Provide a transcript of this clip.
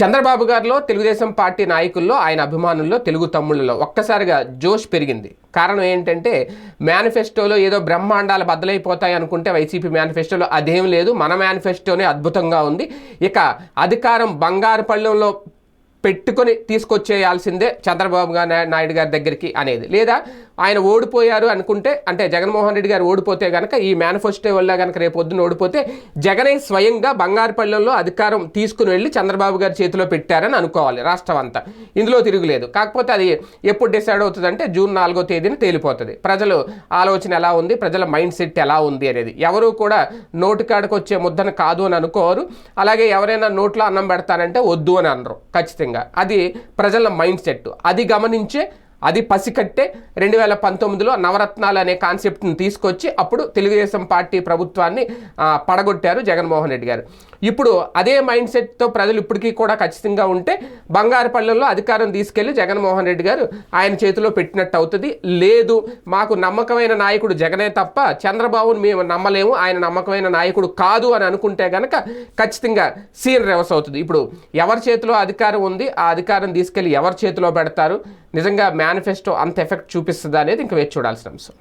చంద్రబాబు గారిలో తెలుగుదేశం పార్టీ నాయకుల్లో ఆయన అభిమానుల్లో తెలుగు తమ్ముళ్ళలో ఒక్కసారిగా జోష్ పెరిగింది. కారణం ఏంటంటే మేనిఫెస్టోలో ఏదో బ్రహ్మాండాలు బద్దలైపోతాయి అనుకుంటే వైసీపీ మేనిఫెస్టోలో అదేం లేదు. మన మేనిఫెస్టోనే అద్భుతంగా ఉంది. ఇక అధికారం బంగారు పళ్ళెంలో పెట్టుకొని తీసుకొచ్చేయాల్సిందే చంద్రబాబు గా- నాయుడు గారి దగ్గరికి అనేది. లేదా ఆయన ఓడిపోయారు అనుకుంటే అంటే జగన్మోహన్ రెడ్డి గారు ఓడిపోతే కనుక ఈ మేనిఫెస్టో వల్ల కనుక రేపు పొద్దున ఓడిపోతే జగనే స్వయంగా బంగారుపల్లెంలో అధికారం తీసుకుని వెళ్ళి చంద్రబాబు గారి చేతిలో పెట్టారని అనుకోవాలి రాష్ట్రం అంతా. ఇందులో తిరుగులేదు. కాకపోతే అది ఎప్పుడు డిసైడ్ అవుతుందంటే జూన్ నాలుగో తేదీన తేలిపోతుంది. ప్రజలు ఆలోచన ఎలా ఉంది? ప్రజల మైండ్ సెట్ ఎలా ఉంది అనేది. ఎవరు కూడా నోటు కాడకు వచ్చే ముద్దను కాదు అని అనుకోరు. అలాగే ఎవరైనా నోట్లో అన్నం పెడతానంటే వద్దు అని అనరు. ఖచ్చితంగా. అది ప్రజల మైండ్ సెట్. అది గమనించే అది పసికట్టే రెండు వేల పంతొమ్మిదిలో నవరత్నాలు అనే కాన్సెప్ట్ని తీసుకొచ్చి అప్పుడు తెలుగుదేశం పార్టీ ప్రభుత్వాన్ని పడగొట్టారు జగన్మోహన్ రెడ్డి గారు. ఇప్పుడు అదే మైండ్ సెట్తో ప్రజలు ఇప్పటికీ కూడా ఖచ్చితంగా ఉంటే బంగారు పల్లెల్లో అధికారం తీసుకెళ్ళి జగన్మోహన్ రెడ్డి గారు ఆయన చేతిలో పెట్టినట్టు అవుతుంది. లేదు మాకు నమ్మకమైన నాయకుడు జగనే తప్ప చంద్రబాబును మేము నమ్మలేము ఆయన నమ్మకమైన నాయకుడు కాదు అని అనుకుంటే కనుక ఖచ్చితంగా సీన్ రివర్స్ అవుతుంది. ఇప్పుడు ఎవరి చేతిలో అధికారం ఉంది ఆ అధికారం తీసుకెళ్ళి ఎవరి చేతిలో పెడతారు? నిజంగా మేనిఫెస్టో అంత ఎఫెక్ట్ చూపిస్తుందా అనేది ఇంకా వేచి చూడాల్సిన అంశం.